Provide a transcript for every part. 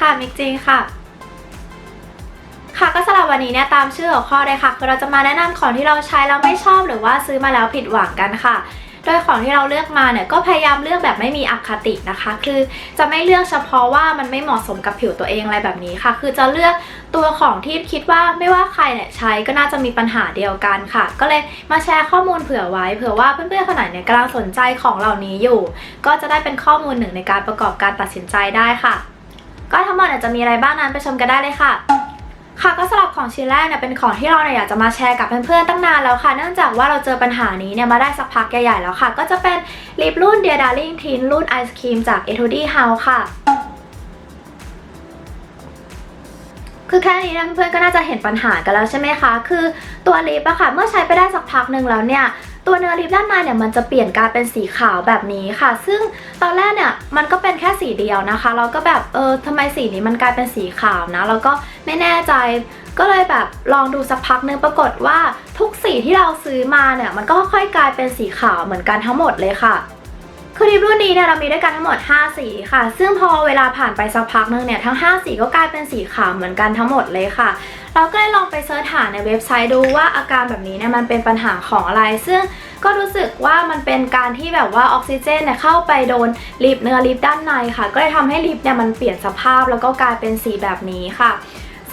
ค่ะมิกจีค่ะ ค่ะก็สำหรับวันนี้เนี่ยตามชื่อหัวข้อเลยค่ะคือเราจะมาแนะนำของที่เราใช้แล้วไม่ชอบหรือว่าซื้อมาแล้วผิดหวังกันค่ะ โดยของที่เราเลือกมาเนี่ยก็พยายามเลือกแบบไม่มีอคตินะคะ คือจะไม่เลือกเฉพาะว่ามันไม่เหมาะสมกับผิวตัวเองอะไรแบบนี้ค่ะ คือจะเลือกตัวของที่คิดว่าไม่ว่าใครเนี่ยใช้ก็น่าจะมีปัญหาเดียวกันค่ะ ก็เลยมาแชร์ข้อมูลเผื่อไว้เผื่อว่าเพื่อนๆคนไหนเนี่ยกำลังสนใจของเหล่านี้อยู่ ก็จะได้เป็นข้อมูลหนึ่งในการประกอบการตัดสินใจได้ค่ะ ก็ทั้งหมดจะมีอะไรบ้างนั้นไปชมกันได้เลยค่ะค่ะก็สำหรับของชิ้นแรกเนี่ยเป็นของที่เราเนี่ยอยากจะมาแชร์กับเพื่อนๆตั้งนานแล้วค่ะ เนื่องจากว่าเราเจอปัญหานี้เนี่ยมาได้สักพักใหญ่ๆแล้วค่ะ ก็จะเป็นลิปรุ่น Dear Darling Tint รุ่นไอศครีมจาก e t u d y House ค่ะ คือแค่นี้นะเพื่อนๆก็น่าจะเห็นปัญหากันแล้วใช่ไหมคะ คือตัวลิปอะค่ะ เมื่อใช้ไปได้สักพักหนึ่งแล้วเนี่ย ตัวเนื้อลิปด้านในเนี่ยมันจะเปลี่ยนกลายเป็นสีขาวแบบนี้ค่ะ ซึ่งตอนแรกเนี่ยมันก็เป็นแค่สีเดียวนะคะเราก็แบบเออทำไมสีนี้มันกลายเป็นสีขาวนะแล้วก็ไม่แน่ใจก็เลยแบบลองดูสักพักหนึงปรากฏว่าทุกสีที่เราซื้อมาเนี่ยมันก็ค่อยกลายเป็นสีขาวเหมือนกันทั้งหมดเลยค่ะคือลิปรุ่นนี้เนี่ยเรามีด้วยกันทั้งหมด 5 สีค่ะ ซึ่งพอเวลาผ่านไปสักพักนึงเนี่ยทั้ง 5 สีก็กลายเป็นสีขาวเหมือนกันทั้งหมดเลยค่ะ เราก็เลยลองไปเสิร์ชหาในเว็บไซต์ดูว่าอาการแบบนี้เนี่ยมันเป็นปัญหาของอะไร ซึ่งก็รู้สึกว่ามันเป็นการที่แบบว่าออกซิเจนเนี่ยเข้าไปโดนลิปเนื้อลิปด้านในค่ะ ก็เลยทำให้ลิปเนี่ยมันเปลี่ยนสภาพแล้วก็กลายเป็นสีแบบนี้ค่ะ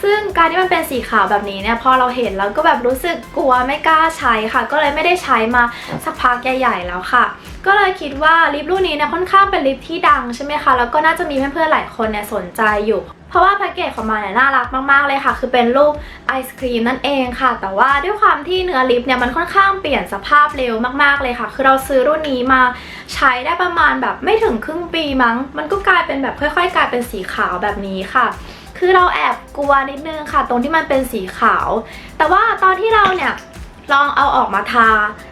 ซึ่งการที่มันเป็นสีขาวแบบนี้เนี่ยพอเราเห็นแล้วก็แบบรู้สึกกลัวไม่กล้าใช้ค่ะ ก็เลยไม่ได้ใช้มาสักพักใหญ่ ๆ แล้วค่ะ ก็เลยคิดว่าลิปรุ่นนี้เนี่ยค่อนข้างเป็นลิปที่ดังใช่ไหมคะแล้วก็น่าจะมีเพื่อนๆหลายคนเนี่ยสนใจอยู่ ราะว่าแพ็กเกจของมันเนี่ยน่ารักมากๆเลยค่ะ คือเป็นรูปไอศครีมนั่นเองค่ะ แต่ว่าด้วยความที่เนื้อลิปเนี่ยมันค่อนข้างเปลี่ยนสภาพเร็วมากๆเลยค่ะ คือเราซื้อรุ่นนี้มาใช้ได้ประมาณแบบไม่ถึงครึ่งปีมั้ง มันก็กลายเป็นแบบค่อย ๆ กลายเป็นสีขาวแบบนี้ค่ะ คือเราแอบกลัวนิดนึงค่ะ ตรงที่มันเป็นสีขาว แต่ว่าตอนที่เราเนี่ยลองเอาออกมาทา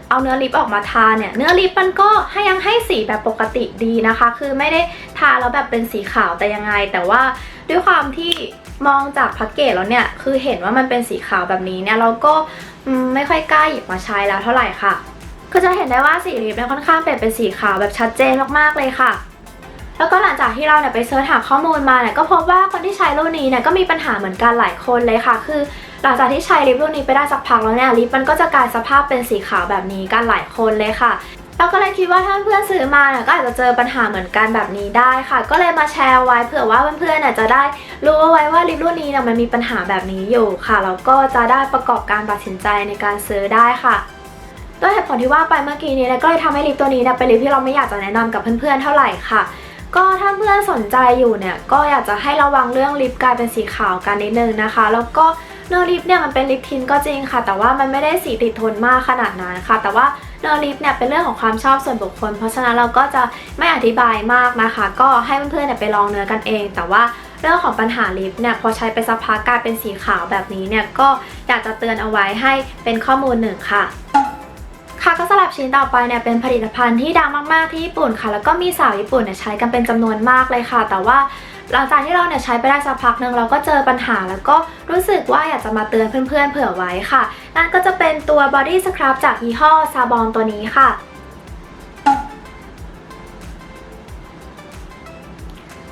เอาเนื้อลิปออกมาทาเนี่ย เนื้อลิปมันก็ให้ยังให้สีแบบปกติดีนะคะ คือไม่ได้ทาแล้วแบบเป็นสีขาวแต่ยังไง แต่ว่า ด้วยความที่มองจากแพ็กเกจแล้วเนี่ย คือเห็นว่ามันเป็นสีขาวแบบนี้เนี่ยเราก็ไม่ค่อยกล้าหยิบมาใช้แล้วเท่าไหร่ค่ะคือจะเห็นได้ว่าสีลิปเนี่ยค่อนข้างเปลี่ยนเป็นสีขาวแบบชัดเจนมากๆเลยค่ะ แล้วก็หลังจากที่เราเนี่ยไปเสิร์ชหาข้อมูลมาเนี่ยก็พบว่าคนที่ใช้รุ่นนี้เนี่ยก็มีปัญหาเหมือนกันหลายคนเลยค่ะ คือ หลังจากที่ใช้ลิปรุ่นนี้ไปได้สักพักแล้วเนี่ยลิปมันก็จะกลายสภาพเป็นสีขาวแบบนี้กันหลายคนเลยค่ะ เราก็เลยคิดว่าถ้าเพื่อนซื้อมาเนี่ยก็อาจจะเจอปัญหาเหมือนกันแบบนี้ได้ค่ะ ก็เลยมาแชร์ไว้เผื่อว่าเพื่อนๆเนี่ยจะได้รู้เอาไว้ว่าลิปรุ่นนี้เนี่ยมันมีปัญหาแบบนี้อยู่ค่ะแล้วก็จะได้ประกอบการตัดสินใจในการซื้อได้ค่ะด้วยเหตุผลที่ว่าไปเมื่อกี้นี้เนี่ยก็เลยทำให้ลิปตัวนี้เนี่ยเป็นลิปที่เราไม่อยากจะแนะนำกับเพื่อนๆเท่าไหร่ค่ะ ก็ถ้าเพื่อนสนใจอยู่เนี่ยก็อยากจะให้ระวังเรื่องลิปกลายเป็นสีขาวกันนิดนึงนะคะ แล้วก็เนื้อลิปเนี่ยมันเป็นลิปทินก็จริงค่ะ แต่ว่ามันไม่ได้สีติดทนมากขนาดนั้นค่ะ แต่ว่า เนื้อลิปเนี่ยเป็นเรื่องของความชอบส่วนบุคคล เพราะฉะนั้นเราก็จะไม่อธิบายมากนะคะ ก็ให้เพื่อนๆเนี่ยไปลองเนื้อกันเอง แต่ว่าเรื่องของปัญหาลิปเนี่ยพอใช้ไปสักพักกลายเป็นสีขาวแบบนี้เนี่ยก็อยากจะเตือนเอาไว้ให้เป็นข้อมูลหนึ่งค่ะค่ะก็สลับชิ้นต่อไปเนี่ยเป็นผลิตภัณฑ์ที่ดังมากๆที่ญี่ปุ่นค่ะ แล้วก็มีสาวญี่ปุ่นเนี่ยใช้กันเป็นจำนวนมากเลยค่ะ แต่ว่า หลังจากที่เราเนี่ยใช้ไปได้สักพักหนึ่งเราก็เจอปัญหาแล้วก็รู้สึกว่าอยากจะมาเตือนเพื่อนๆเผื่อไว้ค่ะ นั่นก็จะเป็นตัว Body Scrub จากยี่ห้อซาบอนตัวนี้ค่ะ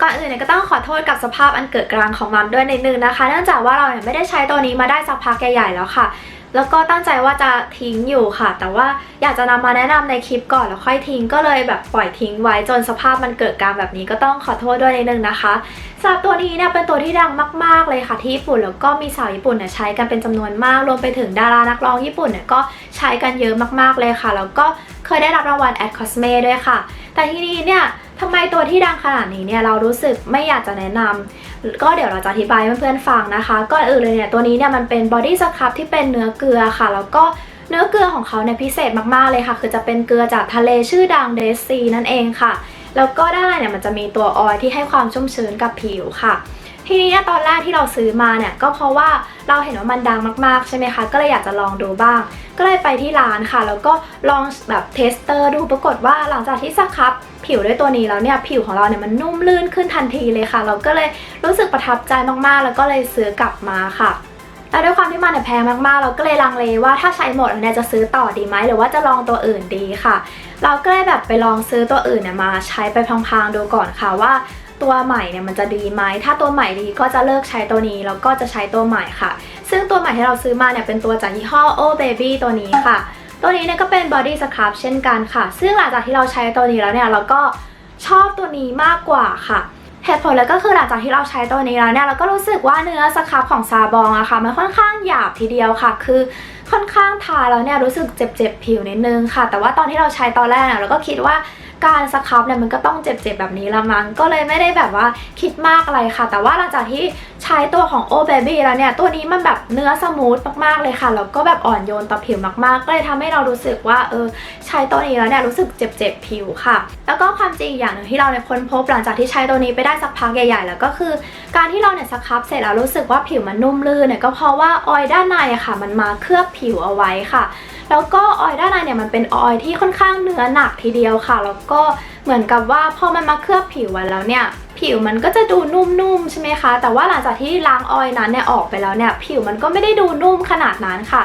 ก่อนอื่นเนี่ยก็ต้องขอโทษกับสภาพอันเกิดกลางของมันด้วยนิดนึงนะคะ เนื่องจากว่าเราเนี่ยไม่ได้ใช้ตัวนี้มาได้สักพักใหญ่ๆแล้วค่ะ แล้วก็ตั้งใจว่าจะทิ้งอยู่ค่ะ แต่ว่าอยากจะนำมาแนะนำในคลิปก่อนแล้วค่อยทิ้งก็เลยแบบปล่อยทิ้งไว้จนสภาพมันเกิดการแบบนี้ก็ต้องขอโทษด้วยนิดนึงนะคะสำหรับตัวนี้เนี่ยเป็นตัวที่ดังมาก ๆ เลยค่ะที่ญี่ปุ่นแล้วก็มีสาวญี่ปุ่นเนี่ยใช้กันเป็นจำนวนมากรวมไปถึงดารานักร้องญี่ปุ่นเนี่ยก็ใช้กันเยอะมากๆเลยค่ะแล้วก็เคยได้รับรางวัล Ad Cosme ด้วยค่ะ แต่ทีนี้เนี่ยทำไมตัวที่ดังขนาดนี้เนี่ยเรารู้สึกไม่อยากจะแนะนำ ก็เดี๋ยวเราจะอธิบายเพื่อนๆฟังนะคะก่อนอื่นเลยเนี่ยตัวนี้เนี่ยมันเป็นบอดี้สครับที่เป็นเนื้อเกลือค่ะ แล้วก็เนื้อเกลือของเขาเนี่ยพิเศษมากๆเลยค่ะ คือจะเป็นเกลือจากทะเลชื่อดังเดซีนั่นเองค่ะ แล้วก็ด้านในเนี่ยมันจะมีตัวออยที่ให้ความชุ่มชื้นกับผิวค่ะ ทีนี้เนี่ตอนแรกที่เราซื้อมาเนี่ยก็เพราะว่าเราเห็นว่ามันดังมากๆใช่ไหมคะ ก็เลยอยากจะลองดูบ้าง ก็เลยไปที่ร้านค่ะ แล้วก็ลองแบบเทสเตอร์ดูปรากฏว่าหลังจากที่สครับผิวด้วยตัวนี้แล้วเนี่ยผิวของเราเนี่ยมันนุ่มลื่นขึ้นทันทีเลยค่ะ เราก็เลยรู้สึกประทับใจมากๆ แล้วก็เลยซื้อกลับมาค่ะแล้วด้วยความที่มันแพงมากๆ เราก็เลยลังเลว่าถ้าใช้หมดเนี่ยจะซื้อต่อดีไหมหรือว่าจะลองตัวอื่นดีค่ะ เราก็เลยแบบไปลองซื้อตัวอื่นเนี่ยมาใช้ไปพลางๆดูก่อนค่ะว่า ตัวใหม่เนี่ยมันจะดีไหม ถ้าตัวใหม่ดีก็จะเลิกใช้ตัวนี้แล้วก็จะใช้ตัวใหม่ค่ะ ซึ่งตัวใหม่ที่เราซื้อมาเนี่ยเป็นตัวจากยี่ห้อ Oh Baby ตัวนี้ค่ะ ตัวนี้เนี่ยก็เป็น body scrub เช่นกันค่ะ ซึ่งหลังจากที่เราใช้ตัวนี้แล้วเนี่ยเราก็ชอบตัวนี้มากกว่าค่ะ เหตุผลเลยก็คือหลังจากที่เราใช้ตัวนี้แล้วเนี่ยเราก็รู้สึกว่าเนื้อสครับของซาบองอะค่ะมันค่อนข้างหยาบทีเดียวค่ะ คือค่อนข้างทาแล้วเนี่ยรู้สึกเจ็บๆผิวนิดนึงค่ะ แต่ว่าตอนที่เราใช้ตอนแรกเนี่ยเราก็คิดว่าการสครับเนี่ยมันก็ต้องเจ็บๆแบบนี้ละมั้งก็เลยไม่ได้แบบว่าคิดมากอะไรค่ะ แต่ว่าหลังจากที่ ใช้ตัวของ O Baby แล้วเนี่ย ตัวนี้มันแบบเนื้อสมูทมากๆเลยค่ะ แล้วก็แบบอ่อนโยนต่อผิวมากๆ ก็เลยทำให้เรารู้สึกว่าเออใช้ตัวนี้แล้วเนี่ยรู้สึกเจ็บๆผิวค่ะ แล้วก็ความจริงอย่างหนึ่งที่เราเนี่ยค้นพบหลังจากที่ใช้ตัวนี้ไปได้สักพักใหญ่ๆ แล้วก็คือ การที่เราเนี่ยสครับเสร็จแล้วรู้สึกว่าผิวมันนุ่มลื่นเนี่ยก็เพราะว่าออยล์ด้านในอะค่ะ มันมาเคลือบผิวเอาไว้ค่ะ แล้วก็ออยล์ด้านในเนี่ยมันเป็นออยล์ที่ค่อนข้างเนื้อหนักทีเดียวค่ะ แล้วก็เหมือนกับว่าพอมันมาเคลือบผิวไว้แล้วเนี่ย ผิวมันก็จะดูนุ่มๆใช่ไหมคะ แต่ว่าหลังจากที่ล้างออยนั้นเนี่ยออกไปแล้วเนี่ยผิวมันก็ไม่ได้ดูนุ่มขนาดนั้นค่ะ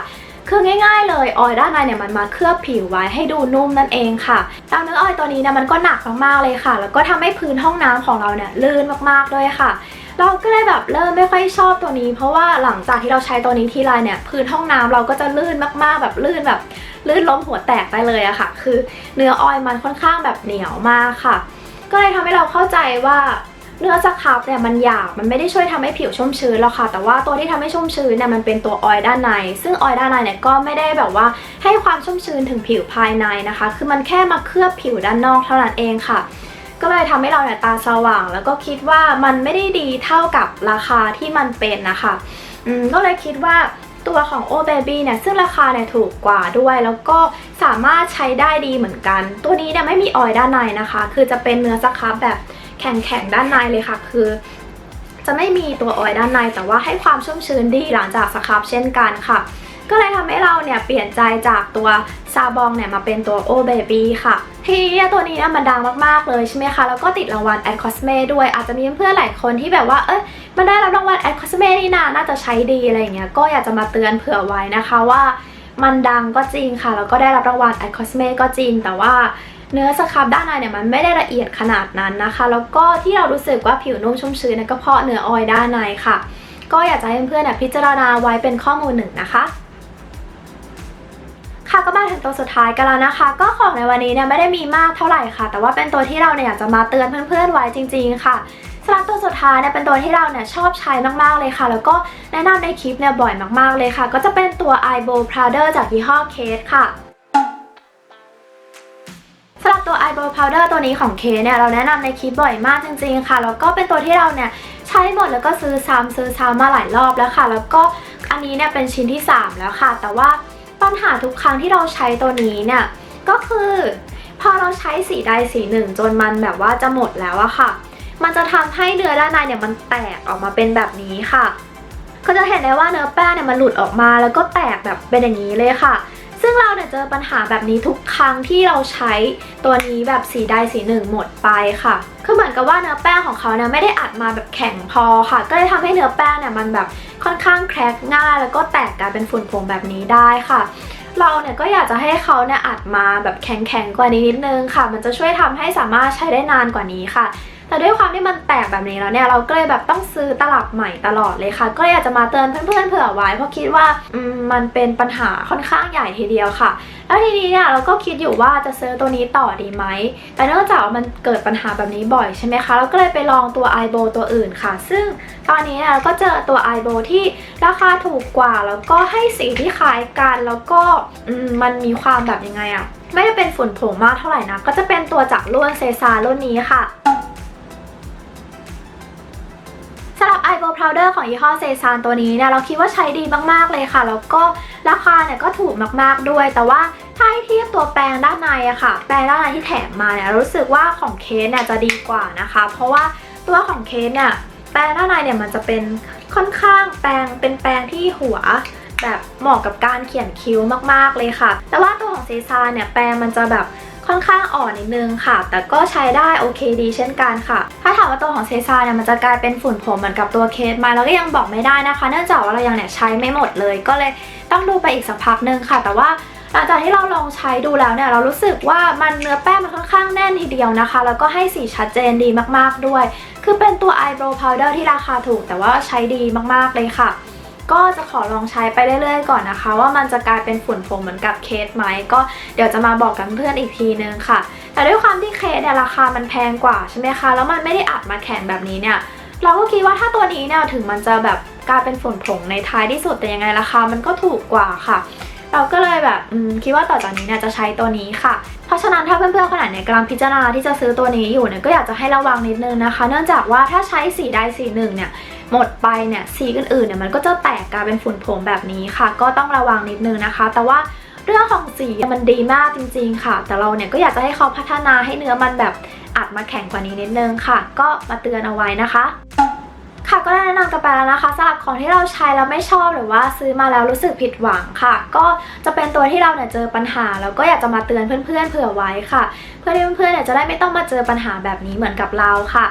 คือง่ายๆเลยออยด้านในเนี่ยมันมาเคลือบผิวไว้ให้ดูนุ่มนั่นเองค่ะแล้วเนื้อออยตัวนี้เนี่ยมันก็หนักมากๆเลยค่ะ แล้วก็ทำให้พื้นห้องน้ำของเราเนี่ยลื่นมากๆด้วยค่ะ เราก็เลยแบบเริ่มไม่ค่อยชอบตัวนี้ เพราะว่าหลังจากที่เราใช้ตัวนี้ทีไรเนี่ยพื้นห้องน้ำเราก็จะลื่นมากๆ แบบลื่นแบบลื่นล้มหัวแตกได้เลยอะค่ะ คือเนื้อออยมันค่อนข้างแบบเหนียวมากค่ะ ก็เลยทำให้เราเข้าใจว่าเนื้อสครับเนี่ยมันหยาบมันไม่ได้ช่วยทำให้ผิวชุ่มชื้นหรอกค่ะ แต่ว่าตัวที่ทำให้ชุ่มชื้นเนี่ยมันเป็นตัวออยล์ด้านใน ซึ่งออยล์ด้านในเนี่ยก็ไม่ได้แบบว่าให้ความชุ่มชื้นถึงผิวภายในนะคะ คือมันแค่มาเคลือบผิวด้านนอกเท่านั้นเองค่ะ ก็เลยทำให้เราเนี่ยตาสว่าง แล้วก็คิดว่ามันไม่ได้ดีเท่ากับราคาที่มันเป็นนะคะอืมก็เลยคิดว่า ตัวของ O Baby เนี่ยซึ่งราคาเนี่ยถูกกว่าด้วย แล้วก็สามารถใช้ได้ดีเหมือนกัน ตัวนี้เนี่ยไม่มีออยด้านในนะคะ คือจะเป็นเนื้อสครับแบบแข็งๆด้านในเลยค่ะ คือ จะไม่มีตัวออยด้านในแต่ว่าให้ความชุ่มชื้นดีหลังจากสครับเช่นกันค่ะ ก็เลยทำให้เราเนี่ยเปลี่ยนใจจากตัวซาบองเนี่ยมาเป็นตัวโอเบบี้ค่ะทีนี้เนี่ยตัวนี้เนี่ยมันดังมากๆเลยใช่ไหมคะแล้วก็ติดรางวัลแอดคอสเมด้วยอาจจะมีเพื่อนๆหลายคนที่แบบว่าเอ้ยมันได้รับรางวัลแอดคอสเมนี่นาน่าจะใช้ดีอะไรอย่างเงี้ยก็อยากจะมาเตือนเผื่อไว้นะคะว่า มันดังก็จริงค่ะแล้วก็ได้รับรางวัลแอดคอสเมก็จริงแต่ว่าเนื้อสครับด้านในเนี่ยมันไม่ได้ละเอียดขนาดนั้นนะคะ แล้วก็ที่เรารู้สึกว่าผิวนุ่มชุ่มชื้นก็เพราะเนื้อออยด้านในค่ะ ก็อยากจะให้เพื่อนๆพิจารณาไว้เป็นข้อมูลหนึ่งนะคะ ค่ะก็มาถึงตัวสุดท้ายกันแล้วนะคะ ก็ของในวันนี้เนี่ยไม่ได้มีมากเท่าไหร่ค่ะ แต่ว่าเป็นตัวที่เราเนี่ยอยากจะมาเตือนเพื่อนๆไว้จริง ๆ ค่ะสำหรับตัวสุดท้ายเนี่ยเป็นตัวที่เราเนี่ยชอบใช้มากๆเลยค่ะ แล้วก็แนะนำในคลิปเนี่ยบ่อยมากๆเลยค่ะ ก็จะเป็นตัว Eye Bow Powder จากยี่ห้อเคสค่ะสำหรับตัว Eye Bow Powder ตัวนี้ของเคสเนี่ยเราแนะนำในคลิปบ่อยมากจริง ๆ ค่ะแล้วก็เป็นตัวที่เราเนี่ยใช้หมดแล้วก็ซื้อซ้ำซื้อซ้ำมาหลายรอบแล้วค่ะ แล้วก็อันนี้เนี่ยเป็นชิ้นที่ 3 แล้วค่ะ แต่ว่า ปัญหาทุกครั้งที่เราใช้ตัวนี้เนี่ย ก็คือ พอเราใช้สีใดสีหนึ่ง จนมันแบบว่าจะหมดแล้วอะค่ะ มันจะทำให้เนื้อด้านในเนี่ยมันแตกออกมาเป็นแบบนี้ค่ะ ก็จะเห็นได้ว่าเนื้อแป้งเนี่ยมันหลุดออกมาแล้วก็แตกแบบเป็นอย่างนี้เลยค่ะ ซึ่งเราเนี่ยเจอปัญหาแบบนี้ทุกครั้งที่เราใช้ตัวนี้แบบสีใดสีหนึ่งหมดไปค่ะ คือเหมือนกับว่าเนื้อแป้งของเขาเนี่ยไม่ได้อัดมาแบบแข็งพอค่ะ ก็เลยทำให้เนื้อแป้งเนี่ยมันแบบค่อนข้างแครกง่าย แล้วก็แตกกลายเป็นฝุ่นผงแบบนี้ได้ค่ะเราเนี่ยก็อยากจะให้เขาเนี่ยอัดมาแบบแข็งๆกว่านี้นิดนึงค่ะ มันจะช่วยทำให้สามารถใช้ได้นานกว่านี้ค่ะ แต่ด้วยความที่มันแตกแบบนี้แล้วเนี่ยเราก็เลยแบบต้องซื้อตลับใหม่ตลอดเลยค่ะ ก็เลยอยากจะมาเตือนเพื่อนๆเผื่อไว้ เพราะคิดว่ามันเป็นปัญหาค่อนข้างใหญ่ทีเดียวค่ะ แล้วทีนี้เนี่ยเราก็คิดอยู่ว่าจะซื้อตัวนี้ต่อดีไหม แต่เนื่องจากว่ามันเกิดปัญหาแบบนี้บ่อยใช่ไหมคะ เราก็เลยไปลองตัว i b o ตัวอื่นค่ะ ซึ่งตอนนี้เนี่ยเราก็เจอตัว i b o ที่ราคาถูกกว่า แล้วก็ให้สีที่คล้ายกัน แล้วก็มมันมีความแบบยังไงอะไม่ได้เป็นฝุ่นผงมากเท่าไหร่นะ ก็จะเป็นตัวจากรุ่นเซซารุ่นนี้ค่ะำหรับ Eyebrow Powder ของยี่ห้อเซซานตัวนี้เนี่ยเราคิดว่าใช้ดีมากๆเลยค่ะ แล้วก็ราคาเนี่ยก็ถูกมากๆด้วย แต่ว่าถ้าให้เทียบตัวแปรงด้านในอะค่ะ แปรงด้านในที่แถมมาเนี่ยรู้สึกว่าของเคสเนี่ยจะดีกว่านะคะ เพราะว่าตัวของเคสเนี่ยแปรงด้านในเนี่ยมันจะเป็นค่อนข้างแปรงเป็นแปรงที่หัวแบบเหมาะกับการเขียนคิ้วมากๆเลยค่ะ แต่ว่าตัวของเซซานเนี่ยแปรงมันจะแบบ ค่อนข้างอ่อนนิดนึงค่ะ แต่ก็ใช้ได้โอเคดีเช่นกันค่ะ ถ้าถามว่าตัวของเซซาเนี่ยมันจะกลายเป็นฝุ่นผมเหมือนกับตัวเคสไหมเราก็ยังบอกไม่ได้นะคะ เนื่องจากว่าเรายังเนี่ยใช้ไม่หมดเลย ก็เลยต้องดูไปอีกสักพักนึงค่ะ แต่ว่าหลังจากที่เราลองใช้ดูแล้วเนี่ยเรารู้สึกว่ามันเนื้อแป้งมันค่อนข้างแน่นทีเดียวนะคะ แล้วก็ให้สีชัดเจนดีมากๆด้วย คือเป็นตัว eyebrow powder ที่ราคาถูก แต่ว่าใช้ดีมากๆเลยค่ะ ก็จะขอลองใช้ไปเรื่อยๆก่อนนะคะ ว่ามันจะกลายเป็นฝุ่นผงเหมือนกับเคสไหมก็เดี๋ยวจะมาบอกกับเพื่อนอีกทีนึงค่ะ แต่ด้วยความที่เคสเนี่ยราคามันแพงกว่าใช่ไหมคะแล้วมันไม่ได้อัดมาแข็งแบบนี้เนี่ยเราก็คิดว่าถ้าตัวนี้เนี่ยถึงมันจะแบบกลายเป็นฝุ่นผงในท้ายที่สุดแต่ยังไงราคามันก็ถูกกว่าค่ะ เราก็เลยแบบคิดว่าต่อจากนี้เนี่ยจะใช้ตัวนี้ค่ะ เพราะฉะนั้นถ้าเพื่อนๆคนไหนเนี่ยกำลังพิจารณาที่จะซื้อตัวนี้อยู่เนี่ยก็อยากจะให้ระวังนิดนึงนะคะ เนื่องจากว่าถ้าใช้สีใดสีหนึ่งเนี่ยหมดไปเนี่ยสีอื่นๆเนี่ยมันก็จะแตกกลายเป็นฝุ่นผงแบบนี้ค่ะ ก็ต้องระวังนิดนึงนะคะ แต่ว่าเรื่องของสีมันดีมากจริง ๆ ค่ะ แต่เราเนี่ยก็อยากจะให้เขาพัฒนาให้เนื้อมันแบบอัดมาแข็งกว่านี้นิดนึงค่ะ ก็มาเตือนเอาไว้นะคะ ค่ะก็ได้แนะนำกันไปแล้วนะคะสำหรับของที่เราใช้แล้วไม่ชอบหรือว่าซื้อมาแล้วรู้สึกผิดหวังค่ะ ก็จะเป็นตัวที่เราเนี่ยเจอปัญหา แล้วก็อยากจะมาเตือนเพื่อนๆเผื่อไว้ค่ะ เพื่อที่เพื่อนๆเนี่ยจะได้ไม่ต้องมาเจอปัญหาแบบนี้เหมือนกับเราค่ะ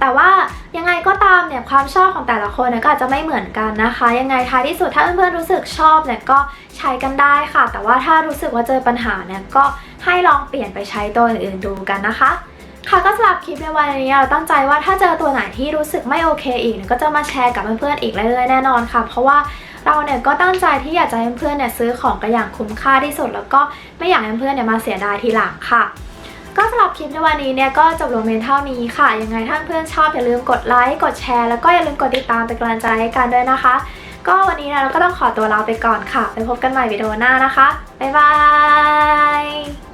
แต่ว่ายังไงก็ตามเนี่ยความชอบของแต่ละคนเนี่ยก็อาจจะไม่เหมือนกันนะคะ ยังไงท้ายที่สุดถ้าเพื่อนๆรู้สึกชอบเนี่ยก็ใช้กันได้ค่ะ แต่ว่าถ้ารู้สึกว่าเจอปัญหาเนี่ยก็ให้ลองเปลี่ยนไปใช้ตัวอื่นๆดูกันนะคะ ค่ะก็สำหรับคลิปในวันนี้เราตั้งใจว่าถ้าเจอตัวไหนที่รู้สึกไม่โอเคอีกก็จะมาแชร์กับเพื่อนๆอีกเรื่อยๆแน่นอนค่ะ เพราะว่าเราเนี่ยก็ตั้งใจที่อยากจะให้เพื่อนๆเนี่ยซื้อของกันอย่างคุ้มค่าที่สุด แล้วก็ไม่อยากให้เพื่อนๆเนี่ยมาเสียดายทีหลังค่ะ ก็สำหรับคลิปในวันนี้เนี่ยก็จบลงเพียงเท่านี้ค่ะ ยังไงถ้าเพื่อนชอบอย่าลืมกดไลค์กดแชร์แล้วก็อย่าลืมกดติดตามเป็นกำลังใจให้กันด้วยนะคะ ก็วันนี้เราก็ต้องขอตัวลาไปก่อนค่ะ ไปพบกันใหม่วิดีโอหน้านะคะบ๊ายบาย